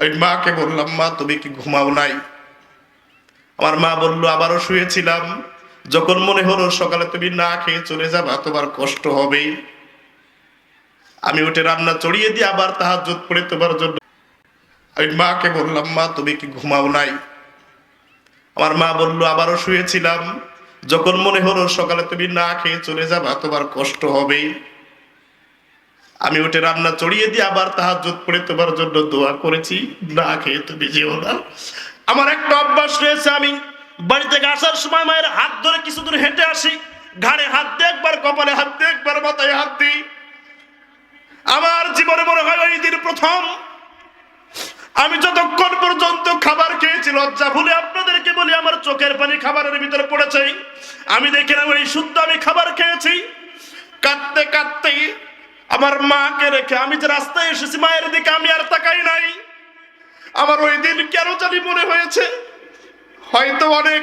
আমি মাকে বললাম, মা, তুমি কি ঘুমাও নাই? আমার মা বলল, আবারও শুয়েছিলাম। যখন মনে হলো সকালে তুমি না খেয়ে চলে যাবা, তোমার কষ্ট হবেই। আমি উঠে রান্না চড়িয়ে দিয়ে আবার তাহার জোট পড়ে তোমার জন্য। আমি মাকে বললাম, মা, তুমি কি ঘুমাও নাই? আমার মা বলল, আবারও শুয়েছিলাম। যখন মনে হলো সকালে তুমি না খেয়ে চলে যাবা, তোমার কষ্ট হবেই। আমি উঠে রান্না চড়িয়ে দিয়ে আবার তাহার পড়ে তোমার জন্য দোয়া করেছি। না খেয়ে তুমি যেও না। আমার একটা অভ্যাস রয়েছে, আমি বাড়ি থেকে আসার সময় মায়ের হাত ধরে কিছু দূর হেঁটে আসি। ঘাড়ে হাত দিয়ে একবার, কপালে হাত দিয়ে একবার, মাথায় হাত দিই। আমার জীবনে মনে হয় ওই দিন প্রথম। আমি যতক্ষণ পর্যন্ত খাবার খেয়েছি, লজ্জা ভুলে আপনাদেরকে বলি, আমার চোখের পানি খাবারের ভিতরে পড়েছে। আমি দেখি না ওই শুদ্ধ আমি খাবার খেয়েছি। কাঁদতে কাঁদতে আমার মাকে রেখে আমি যে রাস্তায় এসেছি, মায়ের দিকে আমি আর তাকাই নাই। আমার ওই দিন কেন জানি মনে হয়েছে, হয়তো অনেক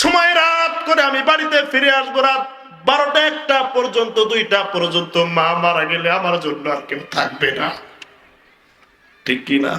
সময় রাত করে আমি বাড়িতে ফিরে আসব, রাত বারোটা একটা পর্যন্ত, দুইটা পর্যন্ত মা মারা গেলে আমার জন্য আর কেউ থাকবে না। ঠিক কি না?